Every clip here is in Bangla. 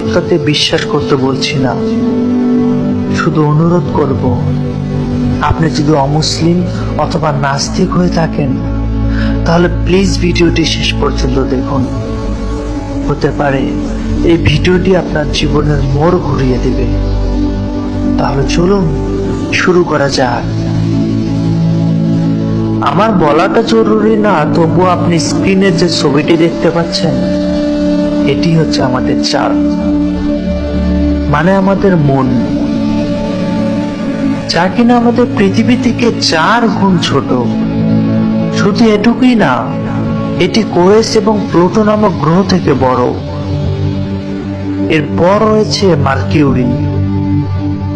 তাতে বিশ্বাস করতে বলছি না। শুধু অনুরোধ করব, আপনি যদি অমুসলিম অথবা নাস্তিক হয়ে থাকেন, তাহলে প্লিজ ভিডিওটি শেষ পর্যন্ত দেখুন। হতে পারে এই ভিডিওটি আপনার জীবনের মোড় ঘুরিয়ে দেবে। তাহলে চলুন শুরু করা যাক। আমার বলাটা জরুরি না তবু আপনি স্ক্রিনে যে ছবিটি দেখতে পাচ্ছেন এটি হচ্ছে আমাদের চার। মানে আমাদের মন। যা কিনা আমাদের পৃথিবী থেকে চার গুণ ছোট। শুধু এটুকুই না, এটি কোয়েস এবং প্লুটো নামক গ্রহ থেকে বড়। এরপর রয়েছে মার্কিউরি।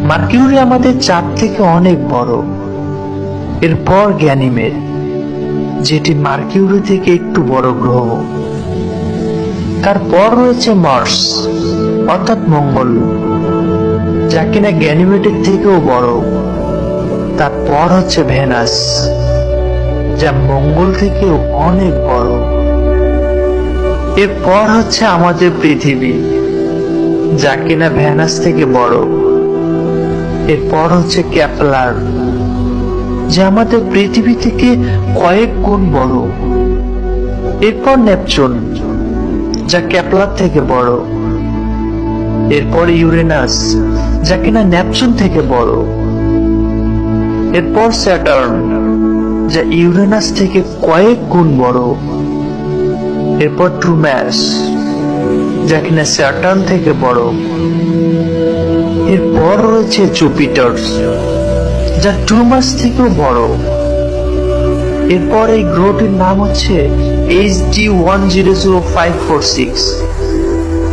মার্কিউরি আমাদের চাঁদ থেকে অনেক বড়। এরপর গ্যানিমের যেটি মার্কিউরি থেকে একটু বড় গ্রহ। তারপর রয়েছে মার্স অর্থাৎ মঙ্গল, যা কিনা গ্যানিমেটের থেকেও বড়। তারপর হচ্ছে ভেনাস যা মঙ্গল থেকেও অনেক বড়। এরপর হচ্ছে আমাদের পৃথিবী, যা কিনা ভ্যানাস থেকে বড়। এরপর হচ্ছে ক্যাপলার যা আমাদের পৃথিবী থেকে কয়েক গুণ বড়। এরপর নেপচুন যা ক্যাপলার থেকে বড়। এরপর ইউরেনাস, যা কিনা নেপচুন থেকে বড়। এরপর স্যাটার্ন, যা ইউরেনাস থেকে কয়েক গুণ বড়। এরপর ট্রুম্যাস, যা কিনা স্যাটার্ন থেকে বড়। এরপর রয়েছে জুপিটার, যা ট্রুমাস থেকেও বড়। এরপর এই গ্রহটির নাম হচ্ছে H D one zero zero five four six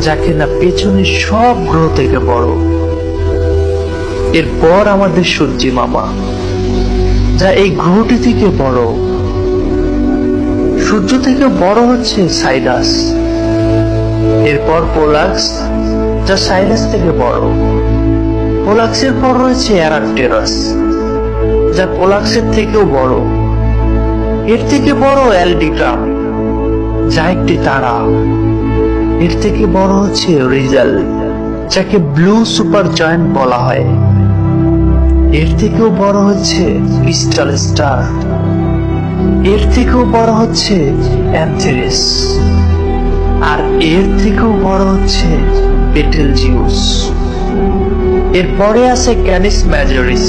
যা কিনা পেছনের সব গ্রহ থেকে বড়। এরপর আমাদের সূর্যি মামা, যা এই গ্রহটি থেকে বড়। সূর্য থেকে বড় হচ্ছে সাইরাস। এরপর পোলাক্স, যা সাইরাস থেকে বড়। পোলাক্সের পর রয়েছে অ্যারাকটেরাস, যা পোলাক্সের থেকেও বড়। এর থেকে বড় অ্যালডিগ্রাম। যা একটি তারা। এর থেকে বড় হচ্ছে রিজাল, যাকে ব্লু সুপার জয়েন্ট বলা হয়। এর থেকেও বড় হচ্ছে ক্রিস্টাল স্টার। এর থেকেও বড় হচ্ছে অ্যান্থেরিস। আর এর থেকেও বড় হচ্ছে বেটেল জিউস এরপরে আছে ক্যানিস ম্যাজরিস,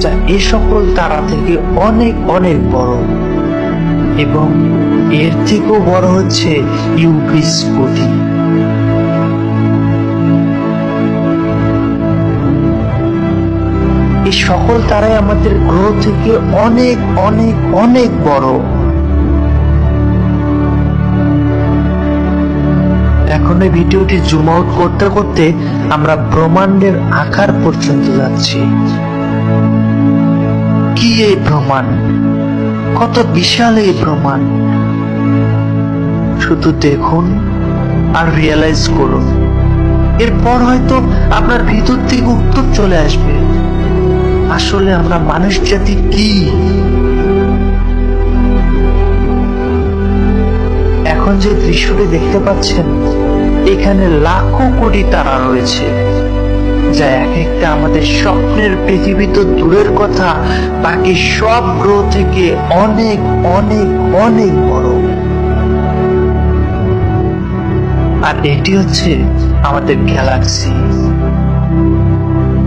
যা এ সকল তারা থেকে অনেক অনেক বড়। এবং এর থেকেও বড় হচ্ছে ইউভিস কোটি। এই সকল তারাই আমাদের গ্রহ থেকে অনেক অনেক অনেক বড়। এখন এই ভিডিওটি জুম আউট করতে করতে আমরা ব্রহ্মাণ্ডের আকার পর্যন্ত যাচ্ছি। কি এই ব্রহ্মাণ্ড? কত বিশাল এই ব্রহ্মাণ্ড শুধু দেখুন আর রিয়েলাইজ করুন। এরপর হয়তো আপনার ভিতর থেকে উত্তর চলে আসবে, আসলে আমরা মানুষ জাতি কি? এখন যে দৃশ্যটি দেখতে পাচ্ছেন, এখানে লাখো কোটি তারা রয়েছে। যা এক একটা আমাদের স্বপ্নের পৃথিবী তো দূরের কথা, বাকি সব গ্রহ থেকে অনেক অনেক অনেক বড়। আর এটি হচ্ছে আমাদের গ্যালাক্সি,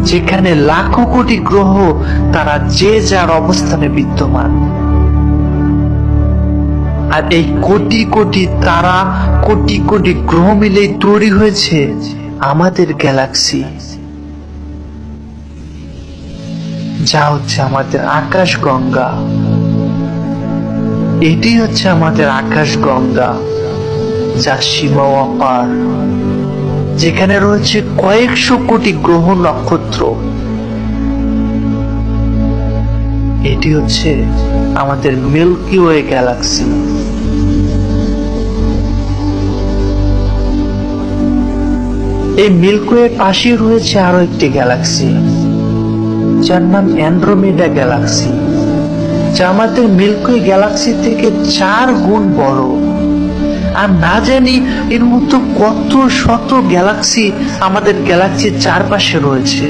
যেখানে লাখো কোটি গ্রহ তারা যে যার অবস্থানে বিদ্যমান। আর এই কোটি কোটি তারা কোটি কোটি গ্রহ মিলে তৈরি হয়েছে আমাদের গ্যালাক্সি। যা হচ্ছে আমাদের আকাশ গঙ্গা। এটি হচ্ছে আমাদের আকাশ গঙ্গা, যা সীমা অপার, যেখানে রয়েছে কয়েকশো কোটি গ্রহ নক্ষত্র। এটি হচ্ছে আমাদের মিল্কি ওয়ে গ্যালাক্সি। এই মিল্কওয়ে পাশে রয়েছে আরও একটি গ্যালাক্সি। যার নাম অ্যান্ড্রোমেডা গ্যালাক্সি, যা আমাদের মিল্কি গ্যালাক্সি থেকে চার গুণ বড়। আর না জানি এর মতো কত শত গ্যালাক্সি আমাদের গ্যালাক্সির চারপাশে রয়েছে।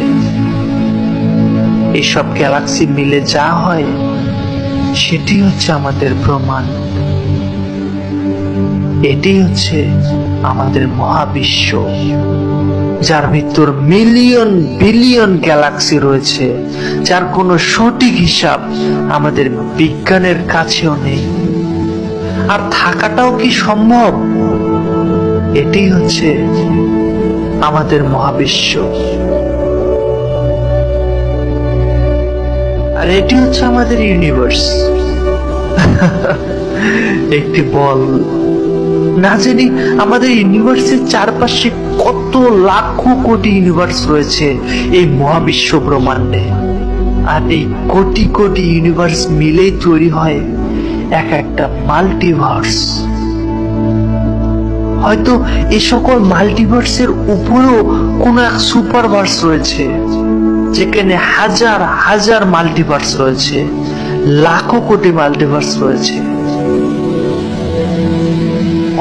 এসব গ্যালাক্সি মিলে যা হয়, সেটি হচ্ছে আমাদের প্রমাণ। এটি হচ্ছে আমাদের মহাবিশ্ব। যার ভিতর মিলিয়ন বিলিয়ন গ্যালাক্সি রয়েছে, যার কোনো সঠিক হিসাব আমাদের বিজ্ঞানের কাছেও নেই। আর থাকাটাও কি সম্ভব? এটাই হচ্ছে আমাদের মহাবিশ্ব। আর এটি হচ্ছে আমাদের ইউনিভার্স একটি বল। না জানি আমাদের ইউনিভার্সের চারপাশে কত লাখো কোটি ইউনিভার্স রয়েছে এই মহাবিশ্ব ব্রহ্মাণ্ডে। আর এই কোটি কোটি ইউনিভার্স মিলেই তৈরি হয় এক একটা মাল্টিভার্স। হয়তো এ সকল মাল্টিভার্সের উপরেও কোনো এক সুপারভার্স রয়েছে, যেখানে হাজার হাজার মাল্টিভার্স রয়েছে, লাখো কোটি মাল্টিভার্স রয়েছে।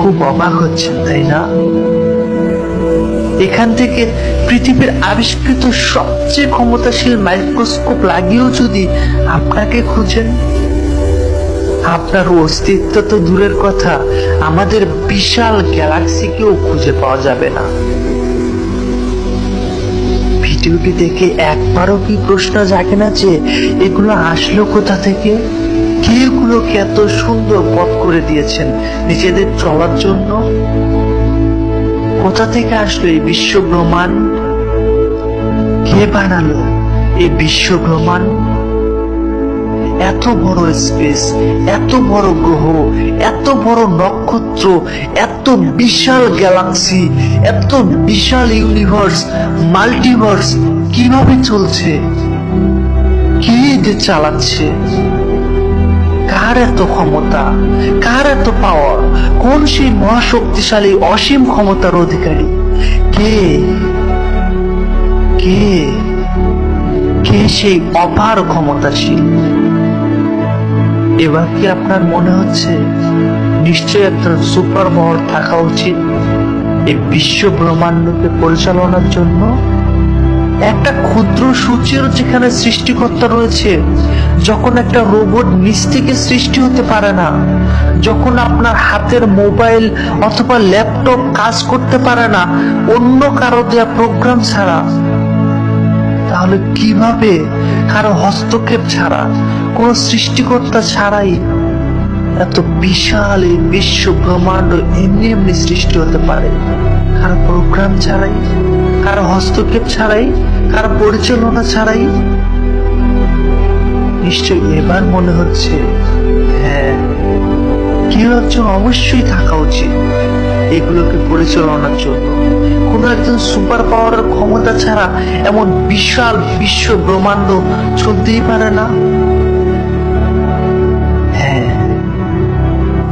খুব অবাক হচ্ছেন, তাই না? এখান থেকে পৃথিবীর আবিষ্কৃত সবচেয়ে ক্ষমতাশীল মাইক্রোস্কোপ লাগিয়েও যদি আপনাকে খুঁজেন, আপনার অস্তিত্ব তো দূরের কথা, আমাদের বিশাল গ্যালাক্সিকেও খুঁজে পাওয়া যাবে না। ভিডিওটি দেখে একবারও কি প্রশ্ন জাগে না যে এগুলো আসলো কোথা থেকে? কে এগুলোকে এত সুন্দর করে দিয়েছেন। নিজেদের চলার জন্য। কোথা থেকে আসলো এই বিশ্ব ব্রহ্মাণ্ড কে বানালো এই বিশ্ব ব্রহ্মাণ্ড এত বড় স্পেস এত বড় গ্রহ, এত বড় নক্ষত্র, এত বিশাল গ্যালাক্সি এত বিশাল ইউনিভার্স মাল্টিভার্স কীভাবে চলছে? কে এদের চালাচ্ছে? কার এত ক্ষমতা কার এত পাওয়ার কোন সেই মহাশক্তিশালী অসীম ক্ষমতার অধিকারী? কে? কে? কে সেই অপার ক্ষমতাশীল? এবার কি আপনার মনে হচ্ছে নিশ্চয় একটা সুপার পাওয়ার থাকা উচিত? এই বিশ্ব ব্রহ্মাণ্ডকে পরিচালনার জন্য? একটা ক্ষুদ্র সূর্যের যেখানে সৃষ্টিকর্তা রয়েছে, যখন একটা রোবট নিচ থেকে সৃষ্টি হতে পারে না, যখন আপনার হাতের মোবাইল অথবা ল্যাপটপ কাজ করতে পারে না, অন্য কারও দেওয়া প্রোগ্রাম ছাড়া, তাহলে কীভাবে কারও হস্তক্ষেপ ছাড়া, কোন সৃষ্টিকর্তা ছাড়াই এত বিশাল এই বিশ্ব ব্রহ্মাণ্ড এমনি এমনি সৃষ্টি হতে পারে? কারও প্রোগ্রাম ছাড়াই? কারও হস্তক্ষেপ ছাড়াই, কারও পরিচালনা ছাড়াই? নিশ্চয় এবার মনে হচ্ছে হ্যাঁ কেউ একজন অবশ্যই থাকা উচিত এগুলোকে পরিচালনার জন্য। কোন একজন সুপার পাওয়ারের ক্ষমতা ছাড়া এমন বিশাল বিশ্ব ব্রহ্মাণ্ড চলতেই পারে না? হ্যাঁ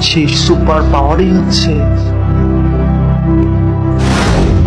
সেই সুপার পাওয়ারই হচ্ছে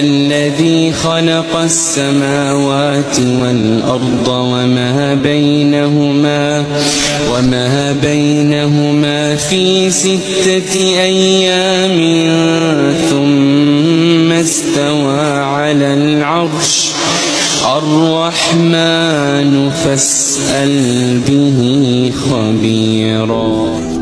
الذي خلق السماوات والأرض وما بينهما وما بينهما في ستة أيام ثم استوى على العرش. الرحمن فاسأل به خبيرا.